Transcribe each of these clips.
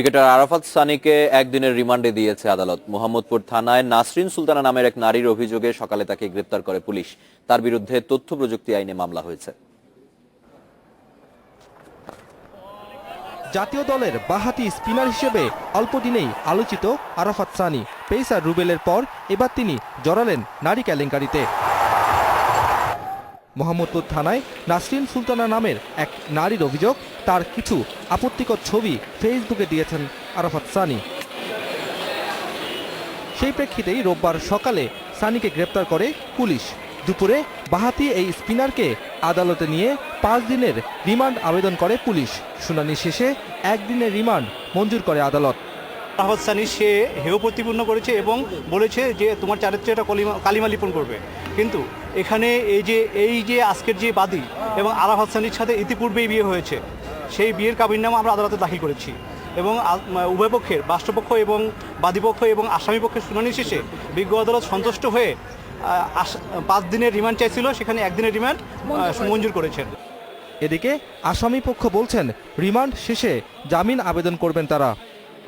Cricketer Arafat সানিকে একদিনের রিমান্ডে দিয়েছে আদালত। মোহাম্মদপুর থানায় নাসরিন সুলতানা নামের এক নারীর অভিযোগে সকালে তাকে গ্রেপ্তার করে পুলিশ। তার বিরুদ্ধে তথ্য প্রযুক্তি আইনে মামলা হয়েছে। জাতীয় দলের বাহাতি স্পিনার হিসেবে অল্প দিনেই আলোচিত আরাফাত সানি। পেসার রুবেলের পর এবার তিনি জড়ালেন নারী কেলেঙ্কারিতে মোহাম্মদপুর থানায় নাসরিন সুলতানা নামের এক নারীর অভিযোগ, তার কিছু আপত্তিকর ছবি ফেসবুকে দিয়েছেন আরাফাত সানি। সেই প্রেক্ষিতেই রোববার সকালে সানিকে গ্রেপ্তার করে পুলিশ। দুপুরে বাহাতি এই স্পিনারকে আদালতে নিয়ে পাঁচ দিনের রিমান্ড আবেদন করে পুলিশ। শুনানি শেষে একদিনের রিমান্ড মঞ্জুর করে আদালত। আহমদ সানি সে হেয় প্রতিপূর্ণ করেছে এবং বলেছে যে তোমার চারিত্রে এটা কলিমা কালিমা লিপন করবে। কিন্তু এখানে এই যে এই যে আজকের যে বাদী এবং আরাফাত সানির সাথে ইতিপূর্বেই বিয়ে হয়েছে সেই বিয়ের কাবিননামা আমরা আদালতে দাখিল করেছি। এবং উভয় পক্ষের রাষ্ট্রপক্ষ এবং বাদীপক্ষ এবং আসামি পক্ষের শুনানি শেষে বিজ্ঞ আদালত সন্তুষ্ট হয়ে আস- পাঁচ দিনের রিমান্ড চাইছিল সেখানে একদিনের রিমান্ড মঞ্জুর করেছেন। এদিকে আসামি পক্ষ বলছেন রিমান্ড শেষে জামিন আবেদন করবেন তারা।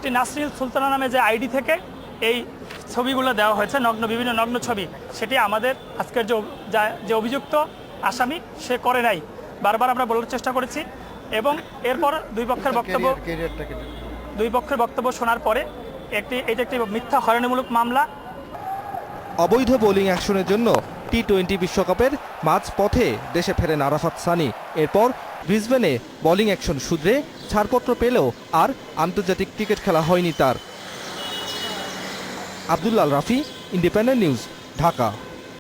একটি নাসরিল সুলতানা নামে যে আইডি থেকে এই ছবিগুলো দেওয়া হয়েছে নগ্ন বিভিন্ন নগ্ন ছবি সেটি আমাদের আজকের যে যে অভিযুক্ত আসামি সে করে নাই। বারবার আমরা বলার চেষ্টা করেছি এবং এরপর দুই পক্ষের বক্তব্য দুই পক্ষের বক্তব্য শোনার পরে একটি এটি একটি মিথ্যা হয়রানিমূলক মামলা। অবৈধ বোলিং অ্যাকশনের জন্য টি টোয়েন্টি বিশ্বকাপের মাঝ পথে দেশে ফেরেন আরাফাত সানি। এরপর ব্রিসবেনে বোলিং অ্যাকশন শুধরে ছাড়পত্র পেলেও আর আন্তর্জাতিক ক্রিকেট খেলা হয়নি তার। Abdullal Rafi, Independent News, Dhaka.